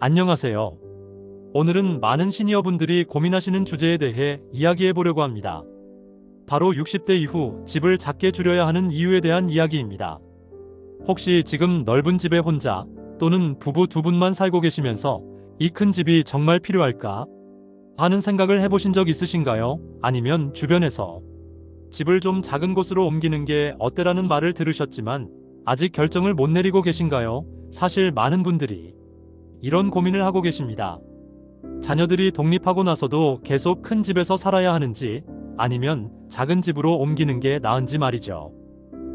안녕하세요. 오늘은 많은 시니어분들이 고민하시는 주제에 대해 이야기해 보려고 합니다. 바로 60대 이후 집을 작게 줄여야 하는 이유에 대한 이야기입니다. 혹시 지금 넓은 집에 혼자 또는 부부 두 분만 살고 계시면서 이 큰 집이 정말 필요할까? 하는 생각을 해보신 적 있으신가요? 아니면 주변에서 집을 좀 작은 곳으로 옮기는 게 어때라는 말을 들으셨지만 아직 결정을 못 내리고 계신가요? 사실 많은 분들이 이런 고민을 하고 계십니다. 자녀들이 독립하고 나서도 계속 큰 집에서 살아야 하는지 아니면 작은 집으로 옮기는 게 나은지 말이죠.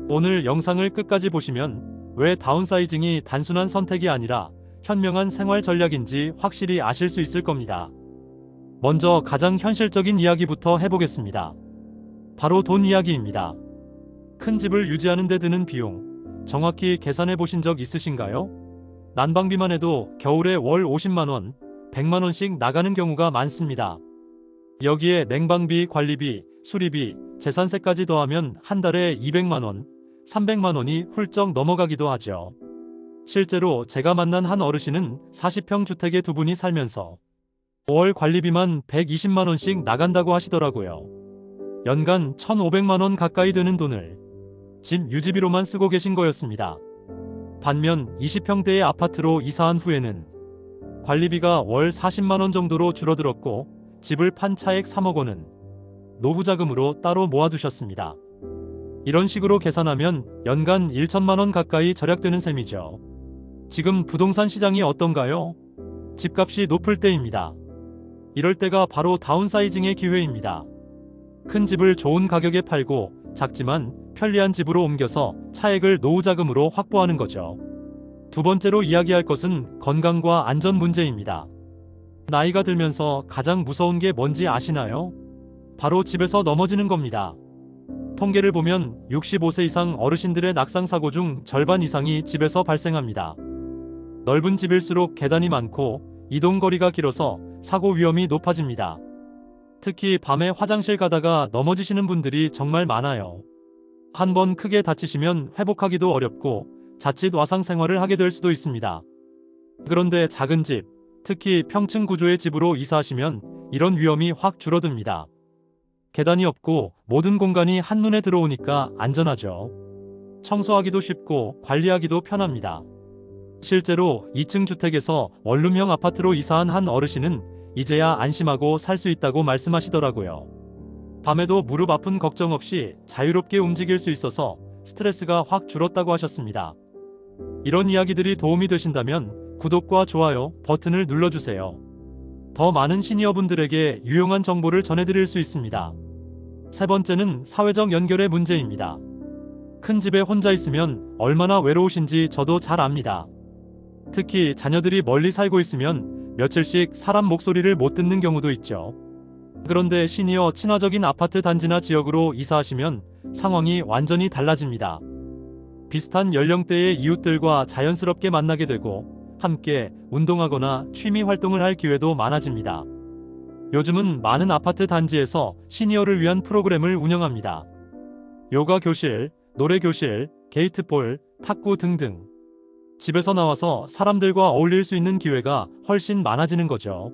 오늘 영상을 끝까지 보시면 왜 다운사이징이 단순한 선택이 아니라 현명한 생활 전략인지 확실히 아실 수 있을 겁니다. 먼저 가장 현실적인 이야기부터 해보겠습니다. 바로 돈 이야기입니다. 큰 집을 유지하는 데 드는 비용, 정확히 계산해 보신 적 있으신가요? 난방비만 해도 겨울에 월 50만원, 100만원씩 나가는 경우가 많습니다. 여기에 냉방비, 관리비, 수리비, 재산세까지 더하면 한 달에 200만원, 300만원이 훌쩍 넘어가기도 하죠. 실제로 제가 만난 한 어르신은 40평 주택에 두 분이 살면서 월 관리비만 120만원씩 나간다고 하시더라고요. 연간 1,500만원 가까이 되는 돈을 집 유지비로만 쓰고 계신 거였습니다. 반면 20평대의 아파트로 이사한 후에는 관리비가 월 40만원 정도로 줄어들었고 집을 판 차액 3억 원은 노후 자금으로 따로 모아두셨습니다. 이런 식으로 계산하면 연간 1천만원 가까이 절약되는 셈이죠. 지금 부동산 시장이 어떤가요? 집값이 높을 때입니다. 이럴 때가 바로 다운사이징의 기회입니다. 큰 집을 좋은 가격에 팔고 작지만 편리한 집으로 옮겨서 차액을 노후 자금으로 확보하는 거죠. 두 번째로 이야기할 것은 건강과 안전 문제입니다. 나이가 들면서 가장 무서운 게 뭔지 아시나요? 바로 집에서 넘어지는 겁니다. 통계를 보면 65세 이상 어르신들의 낙상 사고 중 절반 이상이 집에서 발생합니다. 넓은 집일수록 계단이 많고 이동 거리가 길어서 사고 위험이 높아집니다. 특히 밤에 화장실 가다가 넘어지시는 분들이 정말 많아요. 한 번 크게 다치시면 회복하기도 어렵고 자칫 와상 생활을 하게 될 수도 있습니다. 그런데 작은 집, 특히 평층 구조의 집으로 이사하시면 이런 위험이 확 줄어듭니다. 계단이 없고 모든 공간이 한눈에 들어오니까 안전하죠. 청소하기도 쉽고 관리하기도 편합니다. 실제로 2층 주택에서 원룸형 아파트로 이사한 한 어르신은 이제야 안심하고 살 수 있다고 말씀하시더라고요. 밤에도 무릎 아픈 걱정 없이 자유롭게 움직일 수 있어서 스트레스가 확 줄었다고 하셨습니다. 이런 이야기들이 도움이 되신다면 구독과 좋아요 버튼을 눌러주세요. 더 많은 시니어분들에게 유용한 정보를 전해드릴 수 있습니다. 세 번째는 사회적 연결의 문제입니다. 큰 집에 혼자 있으면 얼마나 외로우신지 저도 잘 압니다. 특히 자녀들이 멀리 살고 있으면 며칠씩 사람 목소리를 못 듣는 경우도 있죠. 그런데 시니어 친화적인 아파트 단지나 지역으로 이사하시면 상황이 완전히 달라집니다. 비슷한 연령대의 이웃들과 자연스럽게 만나게 되고 함께 운동하거나 취미 활동을 할 기회도 많아집니다. 요즘은 많은 아파트 단지에서 시니어를 위한 프로그램을 운영합니다. 요가 교실, 노래 교실, 게이트볼, 탁구 등등. 집에서 나와서 사람들과 어울릴 수 있는 기회가 훨씬 많아지는 거죠.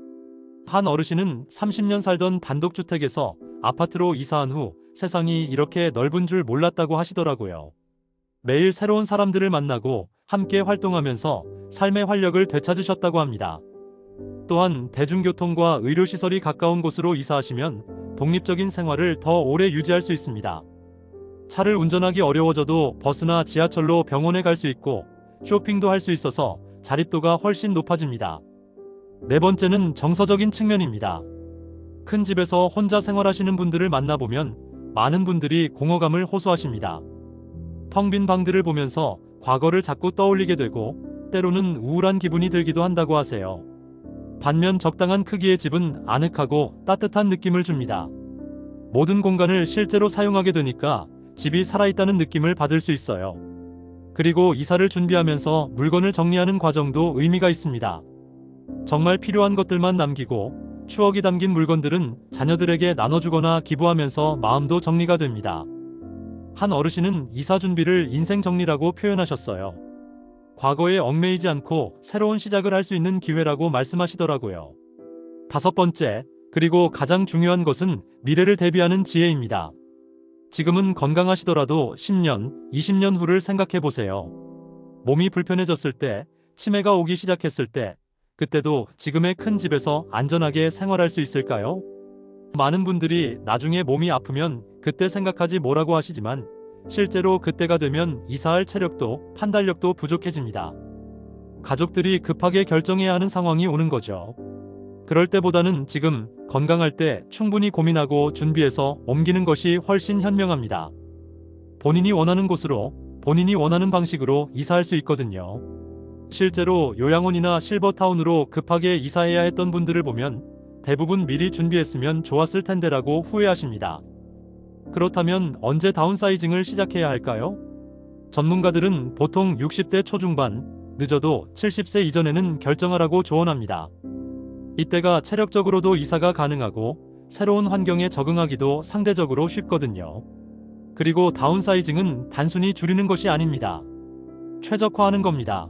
한 어르신은 30년 살던 단독주택에서 아파트로 이사한 후 세상이 이렇게 넓은 줄 몰랐다고 하시더라고요. 매일 새로운 사람들을 만나고 함께 활동하면서 삶의 활력을 되찾으셨다고 합니다. 또한 대중교통과 의료시설이 가까운 곳으로 이사하시면 독립적인 생활을 더 오래 유지할 수 있습니다. 차를 운전하기 어려워져도 버스나 지하철로 병원에 갈 수 있고 쇼핑도 할 수 있어서 자립도가 훨씬 높아집니다. 네 번째는 정서적인 측면입니다. 큰 집에서 혼자 생활하시는 분들을 만나보면 많은 분들이 공허감을 호소하십니다. 텅 빈 방들을 보면서 과거를 자꾸 떠올리게 되고 때로는 우울한 기분이 들기도 한다고 하세요. 반면 적당한 크기의 집은 아늑하고 따뜻한 느낌을 줍니다. 모든 공간을 실제로 사용하게 되니까 집이 살아있다는 느낌을 받을 수 있어요. 그리고 이사를 준비하면서 물건을 정리하는 과정도 의미가 있습니다. 정말 필요한 것들만 남기고 추억이 담긴 물건들은 자녀들에게 나눠주거나 기부하면서 마음도 정리가 됩니다. 한 어르신은 이사 준비를 인생 정리라고 표현하셨어요. 과거에 얽매이지 않고 새로운 시작을 할 수 있는 기회라고 말씀하시더라고요. 다섯 번째, 그리고 가장 중요한 것은 미래를 대비하는 지혜입니다. 지금은 건강하시더라도 10년, 20년 후를 생각해 보세요. 몸이 불편해졌을 때, 치매가 오기 시작했을 때, 그때도 지금의 큰 집에서 안전하게 생활할 수 있을까요? 많은 분들이 나중에 몸이 아프면 그때 생각하지 뭐라고 하시지만 실제로 그때가 되면 이사할 체력도 판단력도 부족해집니다. 가족들이 급하게 결정해야 하는 상황이 오는 거죠. 그럴 때보다는 지금 건강할 때 충분히 고민하고 준비해서 옮기는 것이 훨씬 현명합니다. 본인이 원하는 곳으로 본인이 원하는 방식으로 이사할 수 있거든요. 실제로 요양원이나 실버타운으로 급하게 이사해야 했던 분들을 보면 대부분 미리 준비했으면 좋았을 텐데라고 후회하십니다. 그렇다면 언제 다운사이징을 시작해야 할까요? 전문가들은 보통 60대 초중반, 늦어도 70세 이전에는 결정하라고 조언합니다. 이때가 체력적으로도 이사가 가능하고 새로운 환경에 적응하기도 상대적으로 쉽거든요. 그리고 다운사이징은 단순히 줄이는 것이 아닙니다. 최적화하는 겁니다.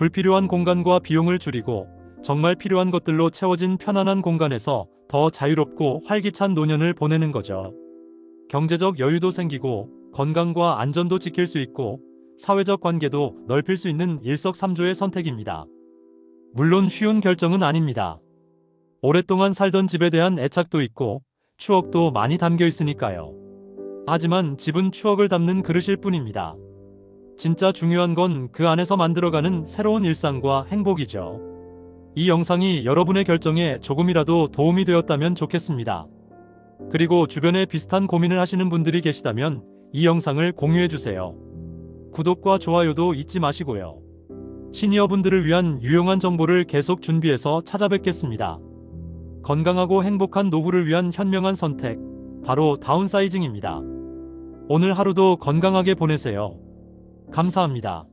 불필요한 공간과 비용을 줄이고 정말 필요한 것들로 채워진 편안한 공간에서 더 자유롭고 활기찬 노년을 보내는 거죠. 경제적 여유도 생기고 건강과 안전도 지킬 수 있고 사회적 관계도 넓힐 수 있는 일석삼조의 선택입니다. 물론 쉬운 결정은 아닙니다. 오랫동안 살던 집에 대한 애착도 있고 추억도 많이 담겨 있으니까요. 하지만 집은 추억을 담는 그릇일 뿐입니다. 진짜 중요한 건 그 안에서 만들어가는 새로운 일상과 행복이죠. 이 영상이 여러분의 결정에 조금이라도 도움이 되었다면 좋겠습니다. 그리고 주변에 비슷한 고민을 하시는 분들이 계시다면 이 영상을 공유해주세요. 구독과 좋아요도 잊지 마시고요. 시니어분들을 위한 유용한 정보를 계속 준비해서 찾아뵙겠습니다. 건강하고 행복한 노후를 위한 현명한 선택, 바로 다운사이징입니다. 오늘 하루도 건강하게 보내세요. 감사합니다.